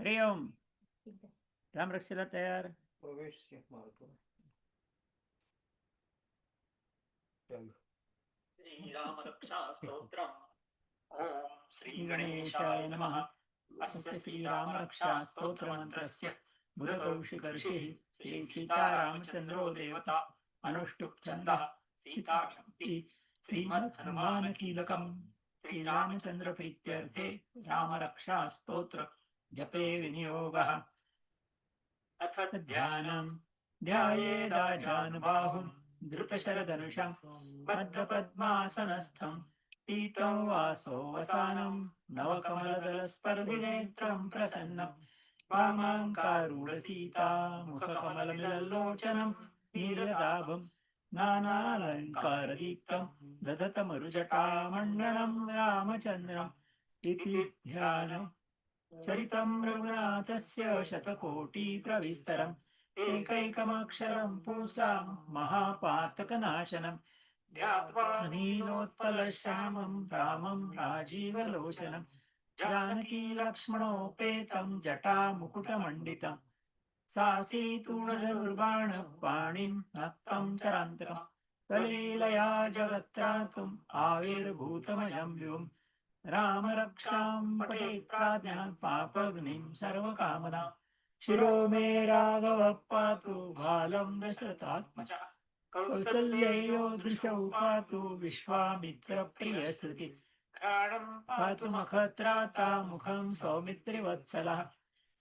हरि ओम रामरक्षेला तयार. प्रवेश श्रीरामरक्षास्तोत्रम्. ॐ श्रीगणेशाय नमः. अस्य श्रीरामरक्षास्तोत्रमन्त्रस्य बुधकौशिकर्षिः श्रीसीतारामचन्द्रो देवता अनुष्टुप् छन्दः सीताशक्ति श्रीमद्हनुमानकीलकम्. श्रीरामचन्द्रप्रीत्यर्थे रामरक्षास्तोत्र जपे विनियोगः। अथ ध्यानम् ध्यायेदाजानुबाहुम् धृतशरधनुषम् बद्धपद्मासनस्थम् पीतो वासो वसानम् नवकमलदलस्पर्धिनेत्रम् प्रसन्नम् वामाङ्कारूढसीता मुखकमलमिललोचनम् नीरदाभम् नानालङ्कारदीप्तम् दधतमरुजटामण्डलम् रामचन्द्रम्। इति ध्यानम् चरितम् रघुनाथस्य शतकोटिप्रविस्तरम् एकैकमक्षरम् पुंसाम् महापातकनाशनम् ध्यात्वा नीलोत्पलश्यामम् रामम् राजीवलोचनम् जानकी लक्ष्मणोपेतम् जटामुकुटमण्डितम् सासीतूणधनुर्बाणपाणिम् नक्तम् चरान्तकम् कलीलया जगत्त्रातुम् आविर्भूतमयम् व्योम् रामरक्षां पठेत् प्राज्ञः पापग्निं सर्वकामना। शिरो मे राघव पातु बालम् दशरथात्मजा। कौसल्ययो दृशौ पातु विश्वामित्रप्रियश्रुति पातु मखत्राता मुखं सौमित्रिवत्सलः।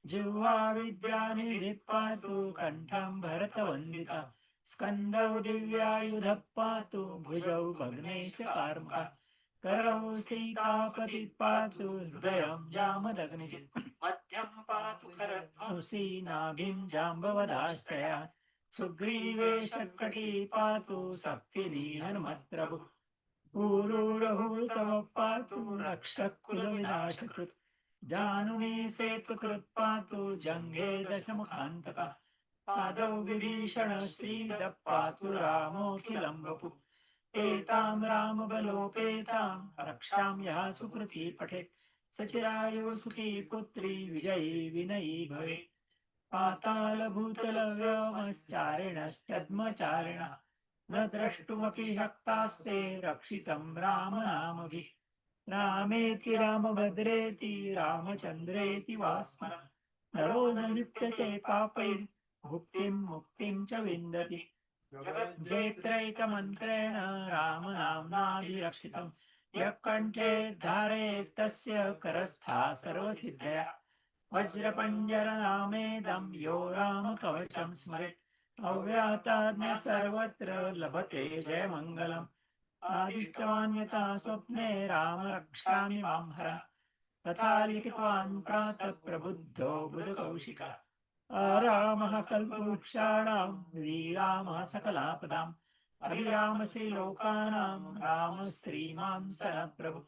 जिह्वा विद्यानिधिः पातु कण्ठम् भरतवन्दिता। स्कन्दौ दिव्यायुधः पातु भुजौ भग्नेश आर्मः करौ सीतापतिः पातु हृदयम् जामदग्निजित्। मध्यम् पातु करधनुषी नाभिम् जाम्बवदाश्रया। सुग्रीवे शकटी पातु सक्तिनी हनुमत्प्रभु ऊरूढहूतव पातु रक्षकुलविनाशकृत्। जानुनी सेतुकृत् पातु जङ्घे दशमुखान्तकः पादौ विभीषण श्रीदः पातु रामोऽखिलम् वपु एताम् रामबलोपेताम् रक्षां यः सुकृती पठेत्। सचिरायो सुखी पुत्री विजयी विनयी भवेत्। पातालभूतलव्योमश्चारिणश्चद्मचारिणः। न द्रष्टुमपि शक्तास्ते रक्षितम् रामनामभिः। रामेति रामभद्रेति रामचन्द्रेति वा स्मरन् नरो न लिप्यते पापैः भुक्तिम् मुक्तिम् च विन्दति। जगद्वेत्रैकमन्त्रेण रामनाम्नाभिरक्षितम् यः कण्ठे धारयेत् तस्य करस्था सर्वसिद्धया। वज्रपञ्जरनामेदं यो रामकवचं स्मरेत्। अव्याताज्ञ सर्वत्र लभते जयमङ्गलम्। आदिष्टवान् यथा स्वप्ने राम रक्षामि मां हर। तथा लिखितवान् प्रातः प्रबुद्धो मृदकौशिकः रामः कल्पवृक्षाणां श्रीरामः सकलापदाम् अभिराम श्रीलोकानां राम श्रीमान् स प्रभु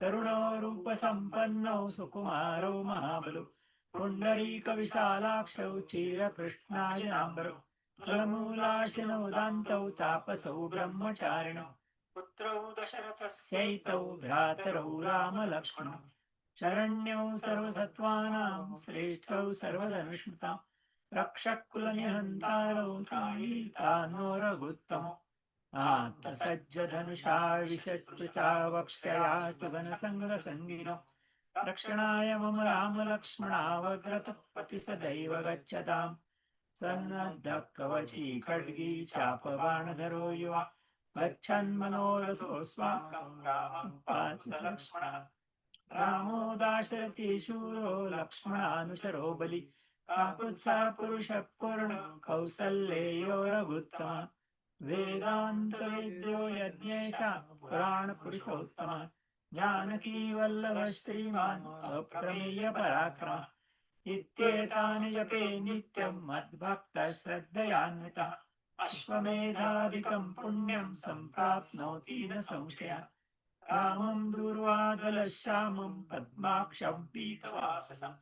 तरुणो रूपसम्पन्नौ सुकुमारो महाबलु पुण्डरीकविशालाक्षौ चीरकृष्णायनाम्बरौ फलमूलाशिनोदान्तौ तापसौ ब्रह्मचारिणौ पुत्रौ दशरथस्यैतौ भ्रातरौ रामलक्ष्मणौ शरण्यौ सर्वसत्त्वानां श्रेष्ठौ सर्वधनुष्मताम् रक्षकुलनिहन्तारौ त्रायितानो रघुत्तमौ आत्तसज्जधनुषा विशत्रुचा वक्ष्यया तु घनसङ्गसङ्गिनो रक्षणाय मम रामलक्ष्मणावग्रतपति सदैव गच्छताम्। सन्नद्धः कवची खड्गी चापबाणधरो युवा। गच्छन्मनोरथोऽस्माकम् रामम् पार्थ लक्ष्मणः रामो दाशरथी शूरो लक्ष्मणानुचरो बलि। काकुत्सा पुरुषः पूर्ण कौसल्येयो रघुत्तमः वेदान्तवेद्यो यज्ञेशा पुराणपुरुषोत्तमः जानकी वल्लभ श्रीमान् अप्रमेय पराक्रम। इत्येतानि जपे नित्यम् मद्भक्तः श्रद्धयान्वितः। अश्वमेधादिकम् पुण्यम् सम्प्राप्नोति न संशयः। रामम् दूर्वादलश्यामम् पद्माक्षम् पीतवाससम्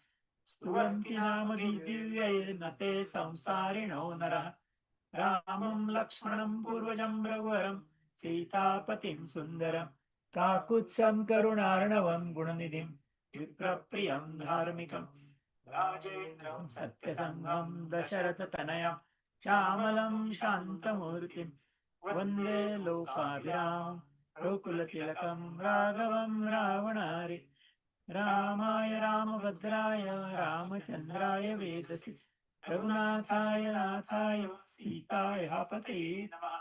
स्तुवन्ति नाम दिव्यैर्न ते संसारिणो नरः। रामम् लक्ष्मणम् पूर्वजम् रघुवरम् सीतापतिम् सुन्दरम् काकुत्सम् करुणार्णवम् गुणनिधिम् विप्रप्रियम् धार्मिकम् राजेन्द्रं सत्यसङ्गं दशरथतनयं श्यामलं शान्तमूर्तिम् वन्दे लोकाभिराम् गोकुलतिलकं राघवं रावणारे। रामाय रामभद्राय रामचन्द्राय वेदसि। रघुनाथाय नाथाय सीताय पते नमः।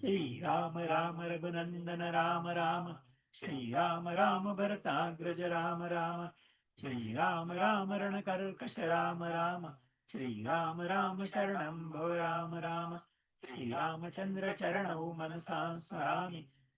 श्रीराम राम रघुनन्दन राम राम। श्रीराम राम भरताग्रज राम राम। श्रीराम राम रणकर्कश राम राम। श्रीराम राम शरणं भो राम राम। श्रीरामचन्द्र चरणौ मनसा स्मरामि।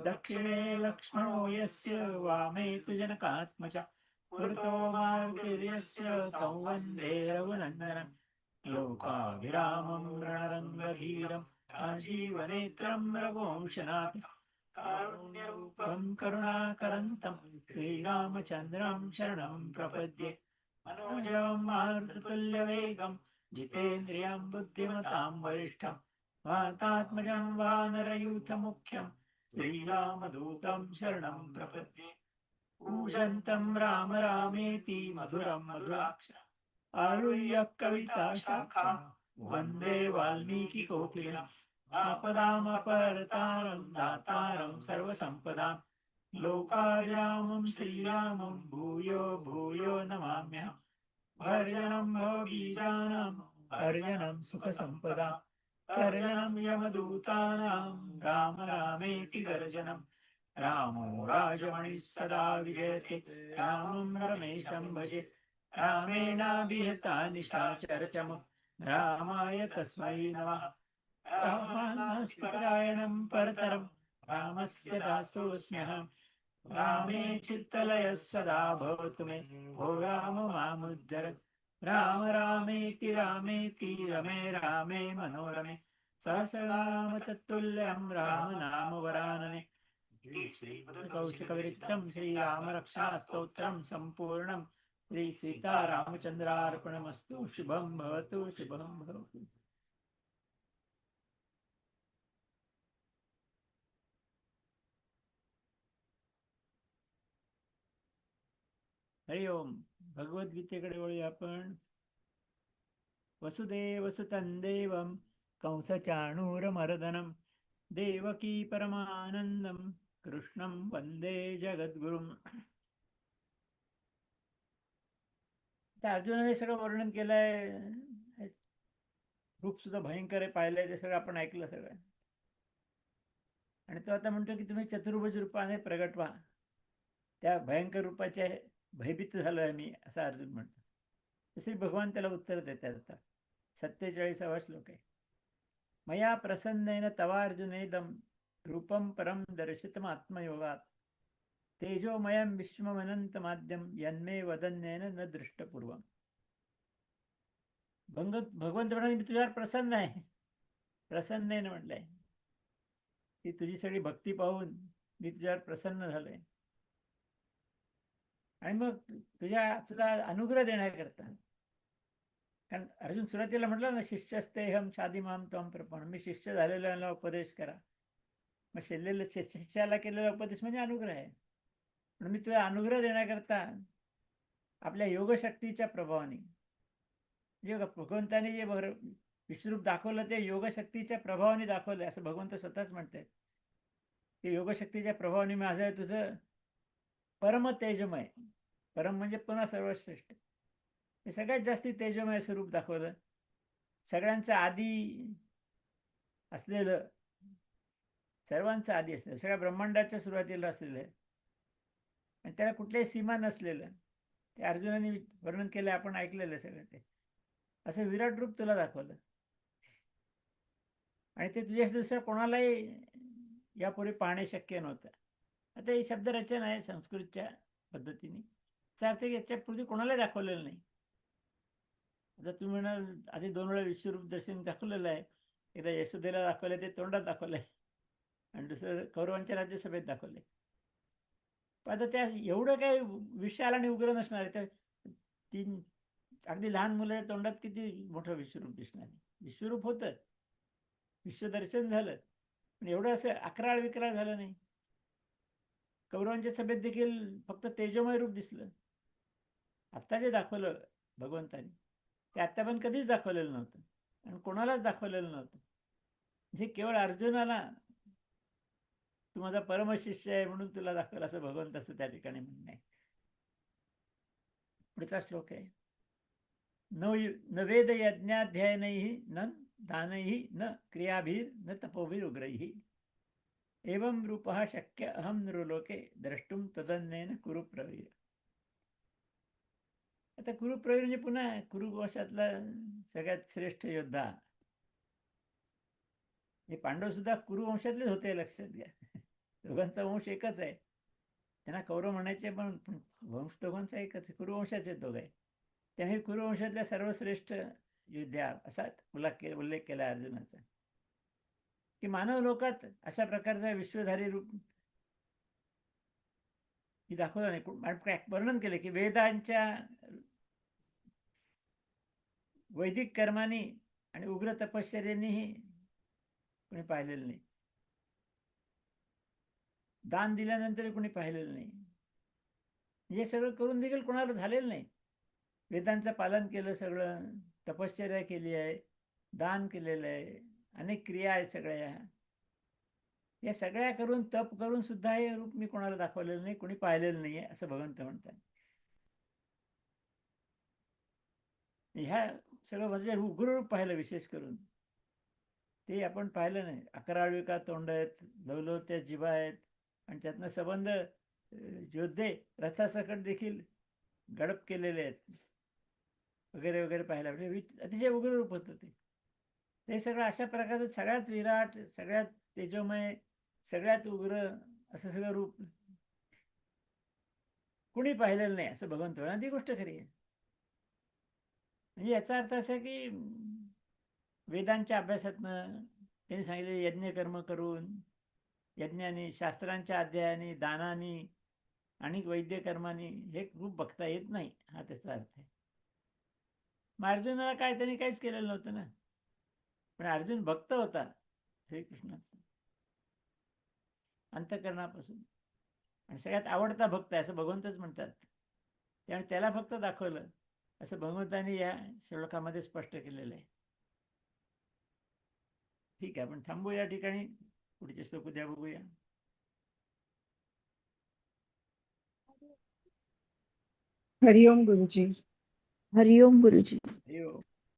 दक्षिणे लक्ष्मणो यस्य वामे तु जनकात्मज पुरतो मार्गिर्यस्य तं वन्दे रघुनन्दनम्। लोकाभिरामं रणरङ्गधीरम्। राजीवनेत्रं रघुवंशनाथ। कारुण्यरूपं करुणाकरन्तं। श्रीरामचन्द्रं शरणं प्रपद्ये। मनोजवं मारुततुल्यवेगं जितेन्द्रियं बुद्धिमतां वरिष्ठं वातात्मजं वानरयूथमुख्यम्। श्रीरामदूतं शरणं प्रपद्ये। पूजन्तं राम रामेति मधुरं मधुराक्ष। आरुह्य कविता शाखा वन्दे वाल्मीकिकोकिलम् आपदामपरतारं दातारं सर्वसम्पदां लोकाभिरामं श्रीरामं भूयो भूयो नमाम्यहम्। भर्जनं भवबीजानां भर्जनं सुखसम्पदा गर्जनं यमदूतानाम् राम रामेति गर्जनं रामो राजमणिः सदा विजयते रामम् रमेशं भजे रामेणाभिहता निशाचरचम रामाय तस्मै नमः। रामानास्परायणं परतरं रामस्य दासोऽस्म्यहम्। रामे चित्तलयः सदा भवतु मे भो राम मामुद्धर राम रामेति रामेति रमे रामे मनोरमे सहस्रनाम तत्तुल्यं राम नाम वरानने। कौशिकविरिक्तं श्रीरामरक्षास्तोत्रं सम्पूर्णं। श्रीसीतारामचन्द्रार्पणमस्तु शुभं भवतु शुभं भवतु। हरि ओम्। भगवद्गीतेकडे वळूया आपण. वसुदेव सुतं देवं कंसचाणूरमर्दनं. देवकी परमानन्दं कृष्णं वन्दे जगद्गुरुम्. त्या अर्जुनाने सगळं वर्णन केलंय. रूप सुद्धा भयंकर आहे पाहिलंय ते सगळं आपण ऐकलं सगळं. आणि तो आता म्हणतो की तुम्ही चतुर्भुज रूपाने प्रगट व्हा. त्या भयंकर रूपाचे भयभीत झालो आहे मी असा अर्जुन म्हणतो. तसे भगवान त्याला उत्तर देतात आता. सत्तेचाळीसावा श्लोक आहे. मया प्रसन्नेन तवा अर्जुनेदम रूपम परम दर्शितम आत्मयोगात. तेजोमयम विश्वमनंत माध्यम यन्मे वदन्येन न दृष्टपूर्वम. भंग भगवंत म्हणाले मी तुझ्यावर प्रसन्न आहे. प्रसन्नेन म्हटलंय. की तुझी सगळी भक्ती पाहून मी तुझ्यावर प्रसन्न झालोय. आणि मग तुझ्या तुला अनुग्रह देण्याकरता. कारण अर्जुन सुरुवातीला म्हटलं ना शिष्यस्ते हम शादी माम तम प्रपण मी शिष्य झालेल्याला उपदेश करा. मग शिल्लेलं शि- शिष्याला केलेला उपदेश म्हणजे अनुग्रह आहे. म्हणून मी तुला अनुग्रह देण्याकरता आपल्या योगशक्तीच्या प्रभावाने योग भगवंताने जे भर विश्वरूप दाखवलं ते योगशक्तीच्या प्रभावाने दाखवलं असं भगवंत स्वतःच म्हणतात की योगशक्तीच्या प्रभावाने माझं आहे तुझं परम तेजमय. परम म्हणजे पुन्हा सर्वश्रेष्ठ. हे सगळ्यात जास्ती तेजमय स्वरूप दाखवलं. सगळ्यांचं आधी असलेलं सर्वांचं आधी असलेलं सगळ्या ब्रह्मांडाच्या सुरुवातीला असलेलं आणि त्याला कुठल्याही सीमा नसलेलं ते अर्जुनाने वर्णन केलं आपण ऐकलेलं आहे सगळं ते. असं विराट रूप तुला दाखवलं. आणि ते तुझ्या दुसऱ्या कोणालाही यापूर्वी पाहणे शक्य नव्हतं. आता ही शब्दरचना आहे संस्कृतच्या पद्धतीने. त्याचा अर्थ याच्या पूर्वी कोणालाही दाखवलेलं नाही? आता तुम्ही म्हणाल आधी दोन वेळा विश्वरूप दर्शन दाखवलेलं आहे. एकदा यशोदेला दाखवलं ते तोंडात दाखवलं आहे आणि दुसरं कौरवांच्या राज्यसभेत दाखवले पण आता त्या एवढं काही विशाल आणि उग्र नसणार आहे. तर तीन अगदी लहान मुलाच्या तोंडात किती मोठं विश्वरूप दिसणार आहे? विश्वरूप होतं. विश्वदर्शन झालं. पण एवढं असं अकराळ विक्राळ झालं नाही. कौरवांच्या सभेत देखील फक्त तेजोमय रूप दिसलं. आत्ता जे दाखवलं भगवंतानी ते आत्ता पण कधीच दाखवलेलं नव्हतं आणि कोणालाच दाखवलेलं नव्हतं. हे केवळ अर्जुनाला तू माझा परमशिष्य आहे म्हणून तुला दाखवलं असं भगवंताचं त्या ठिकाणी म्हणणं आहे. पुढचा श्लोक आहे. न यु- न वेद न दानैः न क्रियाभीर न तपोभिर उग्रैः एवं रूपः शक्य अहं नृलोके द्रष्टुम तदन्येन कुरुप्रवीर। आता कुरुप्रवीर म्हणजे पुन्हा कुरु वंशातला सगळ्यात श्रेष्ठ योद्धा। हे पांडव सुद्धा कुरु वंशातलेच होते लक्षात घ्या। दोघांचा वंश एकच आहे। त्यांना कौरव म्हणायचे पण वंश दोघांचा एकच आहे कुरुवंशाचे दोघ। आहे त्यामुळे कुरुवंशातल्या सर्वश्रेष्ठ योद्ध्या असा उल्लेख केला अर्जुनाचा। की मानव लोकात अशा प्रकारचा विश्वधारी रूप मी दाखवलं नाही काय वर्णन केलं की वेदांच्या वैदिक कर्माने आणि उग्र तपश्चर्यानेही कोणी पाहिलेलं नाही. दान दिल्यानंतर कोणी पाहिलेलं नाही. हे सगळं करून देखील कोणाला झालेलं नाही. वेदांचं पालन केलं सगळं तपश्चर्या केली आहे दान केलेलं आहे. अनेक क्रिया आहेत सगळ्या. या सगळ्या करून तप करून सुद्धा हे रूप मी कोणाला दाखवलेलं नाही कोणी पाहिलेलं नाही आहे असं भगवंत म्हणतात. ह्या सगळं म्हणजे उग्र रूप पाहिलं विशेष करून. ते आपण पाहिलं नाही. अकराळविका तोंड आहेत लवलवत्या जिभा आहेत आणि त्यातनं संबंध योद्धे रथासकट देखील गडप केलेले आहेत. वगैरे वगैरे पाहायला म्हणजे अतिशय उग्र रूप होतं ते. हे सगळं अशा प्रकारचं सगळ्यात विराट सगळ्यात तेजोमय सगळ्यात उग्र असं सगळं रूप कुणी पाहिलेलं नाही असं भगवंत होणार ती गोष्ट खरी आहे म्हणजे याचा अर्थ असा की वेदांच्या अभ्यासातनं त्यांनी सांगितले यज्ञकर्म करून यज्ञाने शास्त्रांच्या अध्यायाने दानाने आणि वैद्यकर्माने हे रूप बघता येत नाही हा त्याचा अर्थ आहे. मार्जुनाला काय त्यांनी काहीच केलेलं नव्हतं ना. पण अर्जुन भक्त होता श्रीकृष्णाचा. अंतकरणापासून. आणि सगळ्यात आवडता भक्त आहे असं भगवंतच म्हणतात. त्यामुळे त्याला फक्त दाखवलं. असं भगवंतानी या श्लोकामध्ये स्पष्ट केलेलं आहे. ठीक आहे आपण थांबू या ठिकाणी. पुढचे श्लोक उद्या बघूया. हरिओम गुरुजी. हरिओम गुरुजी. हरि ओम.